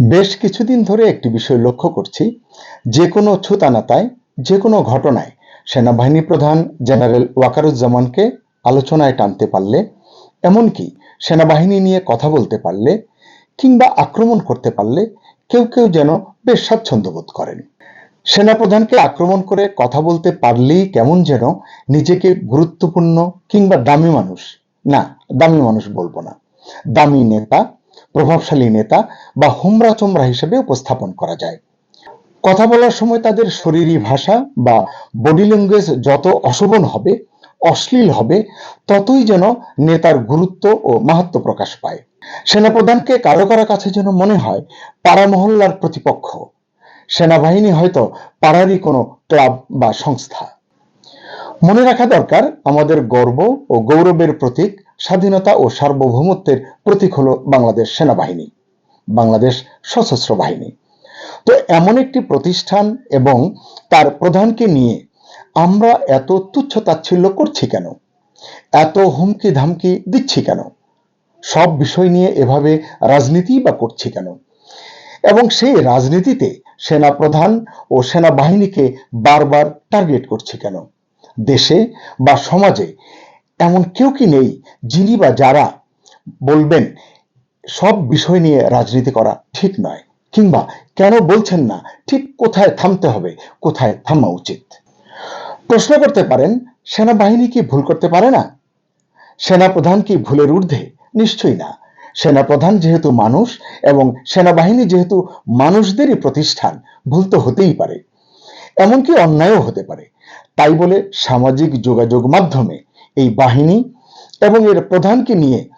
বেশ কিছুদিন ধরে একটি বিষয় লক্ষ্য করছি। যে কোনো ছুতানাতায়, যে কোনো ঘটনায় সেনাবাহিনী প্রধান জেনারেল ওয়াকারুজ্জামানকে আলোচনায় টানতে পারলে, এমনকি সেনাবাহিনী নিয়ে কথা বলতে পারলে, কিংবা আক্রমণ করতে পারলে কেউ কেউ যেন বেশ স্বাচ্ছন্দ্য বোধ করেন। সেনাপ্রধানকে আক্রমণ করে কথা বলতে পারলেই কেমন যেন নিজেকে গুরুত্বপূর্ণ কিংবা দামি মানুষ, না, দামি মানুষ বলব না, দামি নেতা প্রভাবশালী নেতা বা হুমরা চোমরা হিসেবে উপস্থাপন করা যায়। কথা বলার সময় তাদের শরীরী ভাষা বা বডি ল্যাঙ্গুয়েজ যত অশোভন হবে, অশ্লীল হবে, ততই যেন নেতার গুরুত্ব ও মাহাত্ম প্রকাশ পায়। সেনাপ্রধানকে কারও কারও কাছে যেন মনে হয় পাড়া মহল্লার প্রতিপক্ষ। সেনাবাহিনী হয়তো পাড়ারই কোনো ক্লাব বা সংস্থা। মনে রাখা দরকার, আমাদের গর্ব ও গৌরবের প্রতীক স্বাধীনতা ও সার্বভৌমত্বের প্রতীক হলো বাংলাদেশ সেনাবাহিনী, বাংলাদেশ সশস্ত্র বাহিনী। তো এমন একটি প্রতিষ্ঠান এবং তার প্রধানকে নিয়ে আমরা এত তুচ্ছ তাচ্ছিল্য করছি কেন? এত হুমকি ধামকি দিচ্ছি কেন? সব বিষয় নিয়ে এভাবে রাজনীতি বা করছি কেন? এবং সেই রাজনীতিতে সেনা প্রধান ও সেনাবাহিনীকে বারবার টার্গেট করছি কেন? দেশে বা সমাজে এমন কেউ কি নেই যিনি বা যারা বলবেন সব বিষয় নিয়ে রাজনীতি করা ঠিক নয়। কিংবা কেন বলছেন না? ঠিক কোথায় থামতে হবে? কোথায় থামা উচিত? প্রশ্ন করতে পারেন, সেনাবাহিনী কি ভুল করতে পারে না? সেনাপ্রধান কি ভুলের ঊর্ধ্বে? নিশ্চয়ই না। সেনাপ্রধান যেহেতু মানুষ এবং সেনাবাহিনী যেহেতু মানুষদেরই প্রতিষ্ঠান, ভুল তো হতেই পারে। এমনকি অন্যায়ও হতে পারে। তাই বলে সামাজিক যোগাযোগ মাধ্যমে এই বাহিনী এবং এর প্রধানকে নিয়ে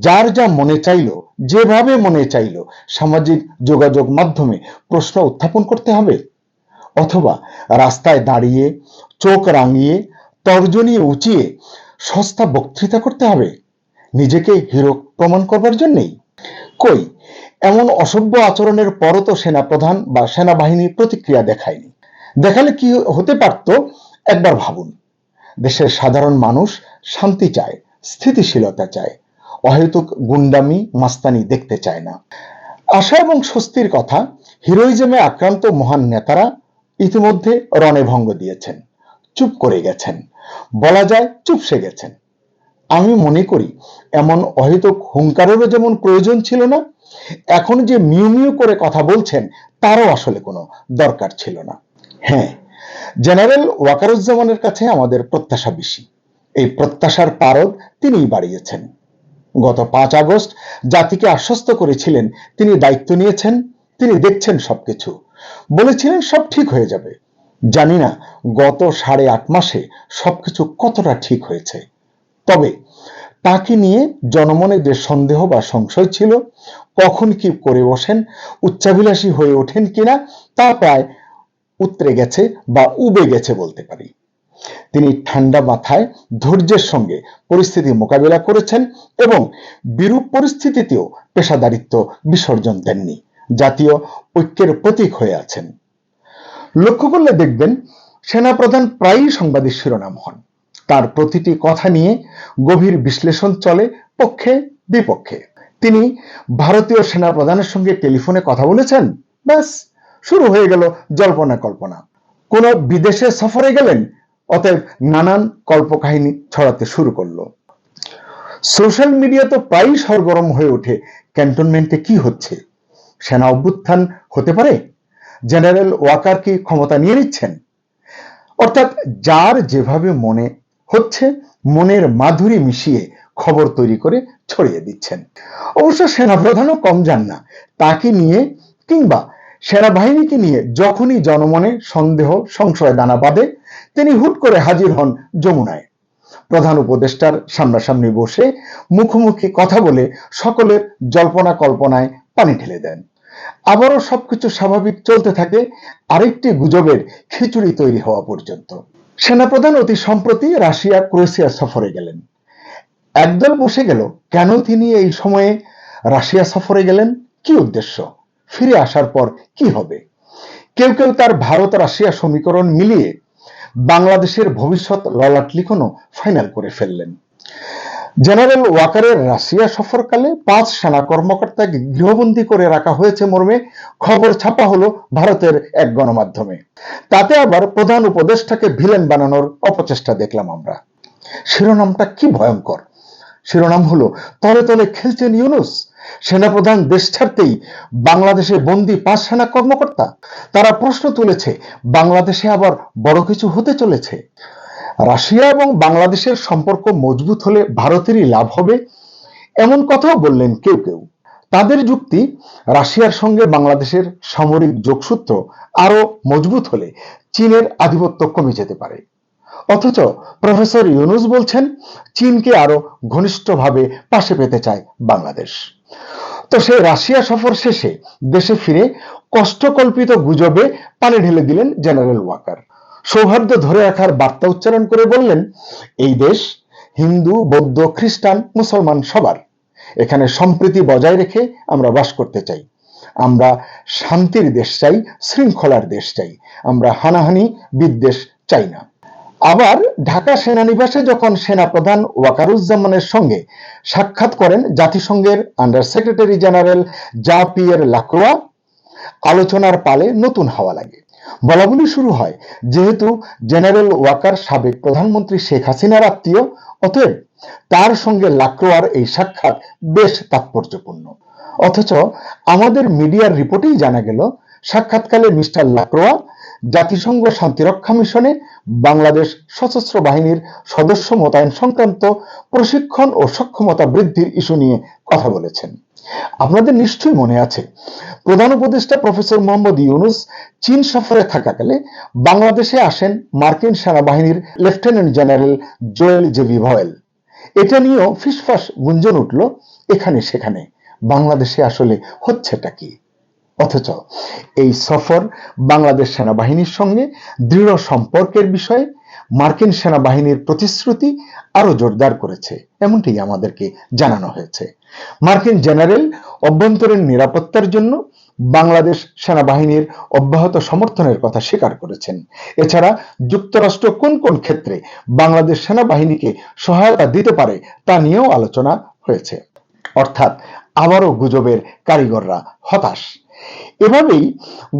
যার যা মনে চাইল, যেভাবে মনে চাইল, সামাজিক যোগাযোগ মাধ্যমে প্রশ্ন উত্থাপন করতে হবে? অথবা রাস্তায় দাঁড়িয়ে, চোখ রাঙিয়ে, তর্জনী উঁচিয়ে সস্তা বক্তৃতা করতে হবে? নিজেকে হিরো প্রমাণ করবার জন্যেই? কই, এমন অসভ্য আচরণের পরও তো সেনাপ্রধান বা সেনাবাহিনী প্রতিক্রিয়া দেখায়নি। দেখালে কি হতে পারত? একবার ভাবুন। দেশের সাধারণ মানুষ শান্তি চায়, স্থিতিশীলতা চায়। অহেতুক গুন্ডামি মাস্তানি দেখতে চায় না। আশা এবং স্বস্তির কথা, হিরোইজমে আক্রান্ত মহান নেতারা ইতিমধ্যে রণে ভঙ্গ দিয়েছেন, চুপ করে গেছেন, বলা যায় চুপসে গেছেন। আমি মনে করি, এমন অহেতুক হুঙ্কারেরও যেমন প্রয়োজন ছিল না এখন যে মিউ মিউ করে কথা বলছেন, তারও আসলে কোনো দরকার ছিল না। হ্যাঁ জেনারেল ওয়াকারুজ্জামানের কাছে আমাদের প্রত্যাশা বেশি। এই প্রত্যাশার পারদ তিনিই বাড়িয়েছেন। গত পাঁচ আগস্ট জাতিকে আশ্বস্ত করেছিলেন, তিনি দায়িত্ব নিয়েছেন, তিনি দেখছেন সবকিছু। বলেছিলেন সব ঠিক হয়ে যাবে। জানি না গত সাড়ে আট মাসে সবকিছু কতটা ঠিক হয়েছে। তবে তাকে নিয়ে জনমনে যে সন্দেহ বা সংশয় ছিল, কখন কি করে বসেন, উচ্চাভিলাষী হয়ে ওঠেন কিনা, তা প্রায় উতরে গেছে বা উবে গেছে বলতে পারি। তিনি ঠান্ডা মাথায় ধৈর্যের সঙ্গে পরিস্থিতি মোকাবিলা করেছেন এবং বিরূপ পরিস্থিতিতেও পেশাদারিত্ব বিসর্জন দেননি, জাতীয় ঐক্যের প্রতীক হয়ে আছেন। লক্ষ্য করলে দেখবেন, সেনাপ্রধান প্রায়ই সংবাদের শিরোনাম হন। তার প্রতিটি কথা নিয়ে গভীর বিশ্লেষণ চলে পক্ষে, বিপক্ষে। তিনি ভারতীয় সেনাপ্রধানের সঙ্গে টেলিফোনে কথা বলেছেন, ব্যাস। শুরু হয়ে গেল জল্পনা কল্পনা। কোন বিদেশে সফরে গেলেন, অতএব নানান কল্পকাহিনী ছড়াতে শুরু করল। সোশ্যাল মিডিয়া তো প্রায়ই সরগরম হয়ে ওঠে। ক্যান্টনমেন্টে কি হচ্ছে? সেনা অভ্যুত্থান হতে পারে? জেনারেল ওয়াকার কি ক্ষমতা নিয়ে নিচ্ছেন? অর্থাৎ যার যেভাবে মনে হচ্ছে, মনের মাধুরী মিশিয়ে খবর তৈরি করে ছড়িয়ে দিচ্ছেন। অবশ্য সেনাপ্রধানও কম যান না। তাকে নিয়ে কিংবা সেনাবাহিনীকে নিয়ে যখনই জনমনে সন্দেহ সংশয় দানা বাঁধে, তিনি হুট করে হাজির হন যমুনায়। প্রধান উপদেষ্টার সামনাসামনি বসে মুখোমুখি কথা বলে সকলের জল্পনা কল্পনায় পানি ঢেলে দেন। আবারও সবকিছু স্বাভাবিক চলতে থাকে, আরেকটি গুজবের খিচুড়ি তৈরি হওয়া পর্যন্ত। সেনাপ্রধান অতি সম্প্রতি রাশিয়া ক্রোয়েশিয়া সফরে গেলেন। একদল বসে গেল, কেন তিনি এই সময়ে রাশিয়া সফরে গেলেন? কি উদ্দেশ্য? ফিরে আসার পর কি হবে? কেউ কেউ তার ভারত রাশিয়া সমীকরণ মিলিয়ে বাংলাদেশের ভবিষ্যৎ ললাট লিখনও ফাইনাল করে ফেললেন। জেনারেল ওয়াকারের রাশিয়া সফরকালে পাঁচ সেনা কর্মকর্তাকে গৃহবন্দী করে রাখা হয়েছে মর্মে খবর ছাপা হলো ভারতের এক গণমাধ্যমে। তাতে আবার প্রধান উপদেষ্টাকে ভিলেন বানানোর অপচেষ্টা দেখলাম আমরা। শিরোনামটা কি ভয়ঙ্কর? শিরোনাম হলো, তলে তলে খেলছেন ইউনুস সেনাপ্রধান দেশ ছাড়তেই বাংলাদেশে বন্দি পাঁচ সেনা কর্মকর্তা? তারা প্রশ্ন তুলেছে, বাংলাদেশে আবার বড় কিছু হতে চলেছে। রাশিয়া এবং বাংলাদেশের সম্পর্ক মজবুত হলে ভারতেরই লাভ হবে, এমন কথাও বললেন কেউ কেউ। তাদের যুক্তি, রাশিয়ার সঙ্গে বাংলাদেশের সামরিক যোগসূত্র আরও মজবুত হলে চীনের আধিপত্য কমে যেতে পারে। অথচ প্রফেসর ইউনুস বলছেন, চীনকে আরও ঘনিষ্ঠভাবে পাশে পেতে চায় বাংলাদেশ। তো সেই রাশিয়া সফর শেষে দেশে ফিরে কষ্টকল্পিত গুজবে পানি ঢেলে দিলেন জেনারেল ওয়াকার। সৌহার্দ্য ধরে রাখার বার্তা উচ্চারণ করে বললেন, এই দেশ হিন্দু, বৌদ্ধ, খ্রিস্টান, মুসলমান সবার। এখানে সম্প্রীতি বজায় রেখে আমরা বাস করতে চাই। আমরা শান্তির দেশ চাই, শৃঙ্খলার দেশ চাই। আমরা হানাহানি বিদ্বেষ চাই না। আবার ঢাকা সেনানিবাসে যখন সেনাপ্রধান ওয়াকারুজ্জামানের সঙ্গে সাক্ষাৎ করেন জাতিসংঘের under secretary general Jean Pierre Lacroix আলোচনার পালে নতুন হাওয়া লাগে। বলা বলি শুরু হয়, যেহেতু জেনারেল ওয়াকার সাবেক প্রধানমন্ত্রী শেখ হাসিনার আত্মীয়, অতএব তার সঙ্গে লাক্রোয়ার এই সাক্ষাৎ বেশ তাৎপর্যপূর্ণ। অথচ আমাদের মিডিয়ার রিপোর্টেই জানা গেল, সাক্ষাৎকালে মিস্টার লাক্রোয়া জাতিসংঘ শান্তিরক্ষা মিশনে বাংলাদেশ সশস্ত্র বাহিনীর সদস্য মোতায়েন সংক্রান্ত প্রশিক্ষণ ও সক্ষমতা বৃদ্ধির ইস্যু নিয়ে কথা বলেছেন। আপনাদের নিশ্চয়ই মনে আছে, প্রধান উপদেষ্টা প্রফেসর মোহাম্মদ ইউনুস চীন সফরে থাকাকালে বাংলাদেশে আসেন মার্কিন সেনাবাহিনীর lieutenant general Joel JV Vowell. এটা নিয়েও ফিসফাস গুঞ্জন উঠল এখানে সেখানে। বাংলাদেশে আসলে হচ্ছেটা কি? অথচ এই সফর বাংলাদেশ সেনাবাহিনীর সঙ্গে দৃঢ় সম্পর্কের বিষয়ে, মার্কিন সেনাবাহিনীর প্রতিশ্রুতি আরও জোরদার করেছে, এমনটি আমাদেরকে জানানো হয়েছে। মার্কিন জেনারেল অভ্যন্তরীণ নিরাপত্তার জন্য বাংলাদেশ সেনাবাহিনীর অব্যাহত সমর্থনের কথা স্বীকার করেছেন। এছাড়া যুক্তরাষ্ট্র কোন কোন ক্ষেত্রে বাংলাদেশ সেনাবাহিনীকে সহায়তা দিতে পারে তা নিয়েও আলোচনা হয়েছে। অর্থাৎ আবারও গুজবের কারিগররা হতাশ। এভাবেই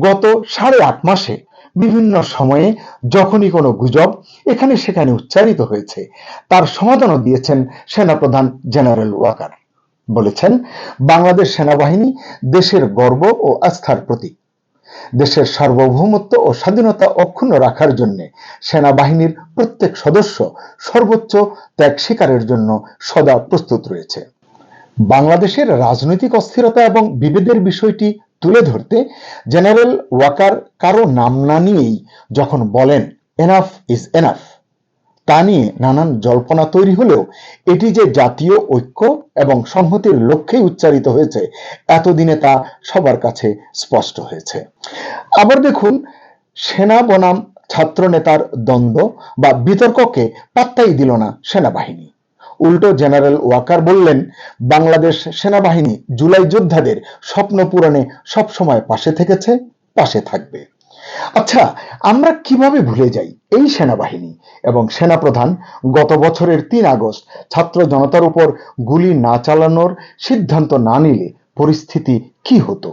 গত সাড়ে আট মাসে বিভিন্ন সময়ে যখনই কোনো গুজব এখানে সেখানে উচ্চারিত হয়েছে, তার সমাধানও দিয়েছেন সেনাপ্রধান জেনারেল ওয়াকার। বলেছেন, বাংলাদেশ সেনাবাহিনী দেশের গর্ব ও আস্থার প্রতীক। দেশের সার্বভৌমত্ব ও স্বাধীনতা অক্ষুণ্ণ রাখার জন্য সেনাবাহিনীর প্রত্যেক সদস্য সর্বোচ্চ ত্যাগ স্বীকারের জন্য সদা প্রস্তুত রয়েছে। বাংলাদেশের রাজনৈতিক অস্থিরতা এবং বিভেদের বিষয়টি তুলে ধরতে জেনারেল ওয়াকার কারও নাম না নিয়েই যখন বলেন এনাফ ইজ এনাফ তা নিয়ে নানান জল্পনা তৈরি হলেও এটি যে জাতীয় ঐক্য এবং সংহতির লক্ষ্যেই উচ্চারিত হয়েছে, এতদিনে তা সবার কাছে স্পষ্ট হয়েছে। আবার দেখুন, সেনা বনাম ছাত্র নেতার দ্বন্দ্ব বা বিতর্ককে পাত্তাই দিল না সেনাবাহিনী। উল্টো জেনারেল ওয়াকার বললেন, বাংলাদেশ সেনাবাহিনী জুলাই যোদ্ধাদের স্বপ্ন পূরণে সবসময় পাশে থেকেছে, পাশে থাকবে। আচ্ছা আমরা কীভাবে ভুলে যাই এই সেনাবাহিনী এবং সেনাপ্রধান গত বছরের তিন আগস্ট ছাত্র জনতার উপর গুলি না চালানোর সিদ্ধান্ত না নিলে পরিস্থিতি কি হতো?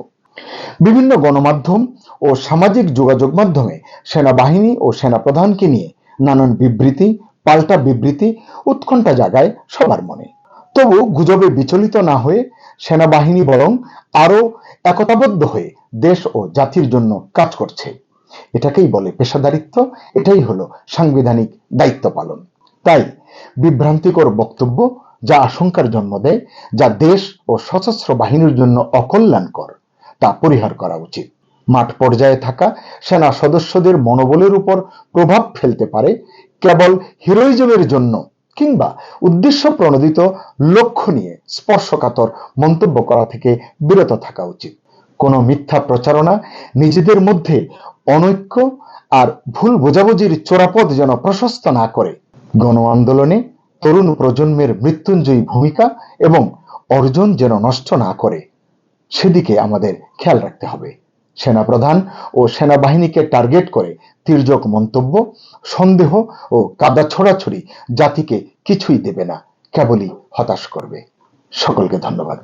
বিভিন্ন গণমাধ্যম ও সামাজিক যোগাযোগ মাধ্যমে সেনাবাহিনী ও সেনাপ্রধানকে নিয়ে নানান বিবৃতি পাল্টা বিবৃতি উৎকণ্ঠা জাগায় সবার মনে। তবু গুজবে বিচলিত না হয়ে সেনাবাহিনী বরং আরও একতাবদ্ধ হয়ে দেশ ও জাতির জন্য কাজ করছে। এটাকেই বলে পেশাদারিত্ব, এটাই হলো সাংবিধানিক দায়িত্ব পালন। তাই বিভ্রান্তিকর বক্তব্য যা আশঙ্কার জন্ম দেয়, যা দেশ ও সশস্ত্র বাহিনীর জন্য অকল্যাণকর, তা পরিহার করা উচিত। মাঠ পর্যায়ে থাকা সেনা সদস্যদের মনোবলের উপর প্রভাব ফেলতে পারে কেবল হিরোইজমের জন্য কিংবা উদ্দেশ্য প্রণোদিত লক্ষ্য নিয়ে স্পর্শকাতর মন্তব্য করা থেকে বিরত থাকা উচিত। কোনো মিথ্যা প্রচারণা নিজেদের মধ্যে অনৈক্য আর ভুল বোঝাবুঝির চোরাপদ যেন প্রশস্ত না করে। গণ আন্দোলনে তরুণ প্রজন্মের মৃত্যুঞ্জয়ী ভূমিকা এবং অর্জন যেন নষ্ট না করে। সেদিকে আমাদের খেয়াল রাখতে হবে। সেনাপ্রধান ও সেনাবাহিনীকে টার্গেট করে তির্যক মন্তব্য, সন্দেহ ও কাদা ছড়াছড়ি জাতিকে কিছুই দেবে না, কেবলই হতাশ করবে। সকলকে ধন্যবাদ।